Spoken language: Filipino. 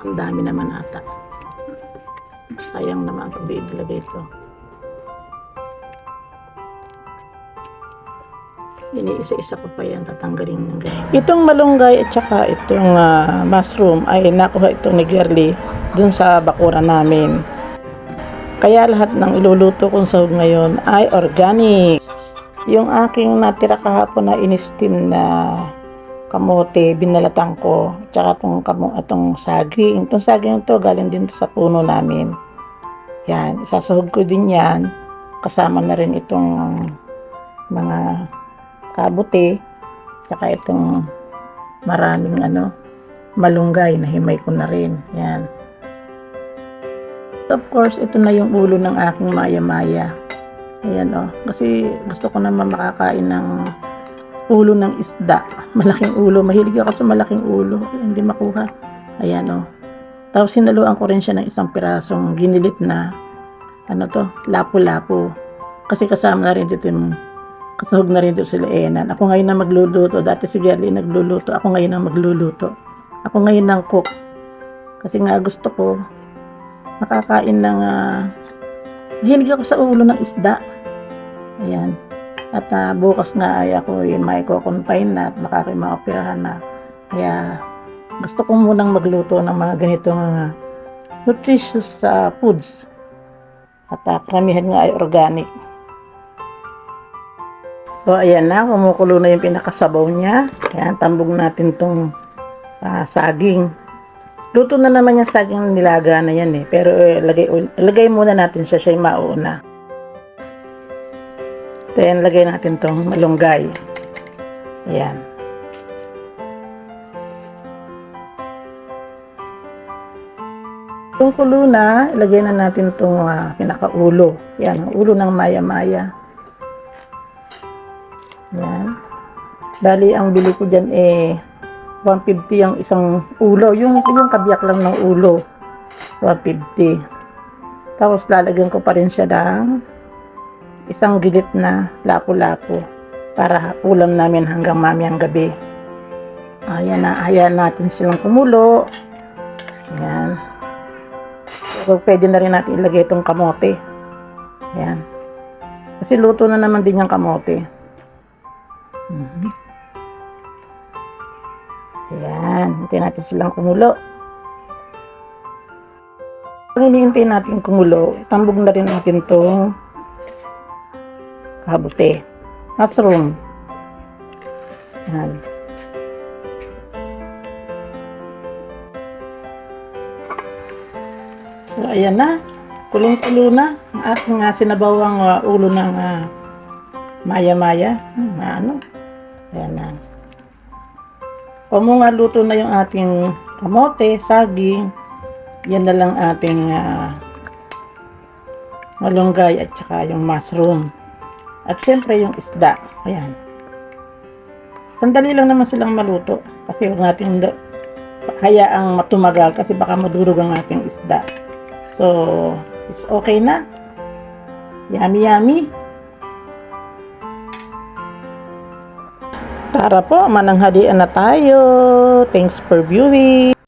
Ang dami naman ata. Sayang naman pag ilagay ito. Iniisa-isa ko pa yan, tatanggalin ng ganyan. Itong malunggay at saka itong ah, mushroom ay nakuha ito ni Girly dun sa bakura namin. Kaya lahat ng iluluto kong sahog ngayon ay organic. Yung aking natira kahapon na inistim na kamote, binalatan ko. Tsaka itong, itong saging. Itong saging ito galing din to sa puno namin. Yan, isasahog ko din yan. Kasama na rin itong mga kabuti. Tsaka itong maraming ano, malunggay na himay ko na rin. Yan. Of course, ito na yung ulo ng aking maya-maya. Ayan o. Kasi gusto ko naman makakain ng ulo ng isda. Malaking ulo. Mahilig ako sa malaking ulo. Hindi makuha. Ayan o. Tapos sinaluan ko rin siya ng isang pirasong ginilit na ano to, lapu-lapu. Kasi kasama na rin dito yung kasahog na rin dito sila Enan. Ako ngayon na magluluto. Dati si Gerly nagluluto. Ako ngayon ang magluluto. Ako ngayon ang cook. Kasi nga gusto ko makakain ng uh, mahilig ako sa ulo ng isda. Ayan. At ah, bukas nga ay ako yung may confine na at baka ako'y maoperahan na. Kaya gusto ko munang magluto ng mga ganitong ah, nutritious ah, foods. At uh, karamihan nga ay organic. So ayan na, kumukulo na yung pinakasabaw niya. Ayan, tambog natin tong ah, saging. Luto na naman yung saging nilaga na yan eh. Pero eh, lagay, lagay muna natin siya, siya yung mauna. Then, lagay natin tong malunggay. Ayan. Itong kulo na, ilagay na natin itong ah, pinakaulo. Yan, ang ulo ng maya-maya. Yan. Bali, ang bili ko dyan eh, 150 ang isang ulo. Yung, yung kabiyak lang ng ulo. 150. Tapos lalagyan ko pa rin siya ng isang gilit na lapu-lapu para ulam namin hanggang mamayang gabi. Ayan na, ayan natin silang kumulo. Ayan. So, pwede na rin natin ilagay itong kamote. Ayan. Kasi luto na naman din yung kamote. Mhm. Ayan, hintayin natin silang kumulo. Pag hinihintay natin kumulo, itambog na rin natin itong kabuti. Mushroom. Ayan. So, ayan na. Kulong-kulo na. Ang aking uh, sinabawang ah, ulo ng ah, maya-maya. Hmm, ano? Ayan na. Kumunga luto na yung ating kamote, saging. Yan na lang ating ah, malunggay at saka yung mushroom. At syempre yung isda. Ayan. Sandali lang naman silang maluto. Kasi huwag natin hayaang matumagal kasi baka madurog ang ating isda. So, it's okay na. Yummy, yummy. Tara po, mananghalian na tayo. Thanks for viewing.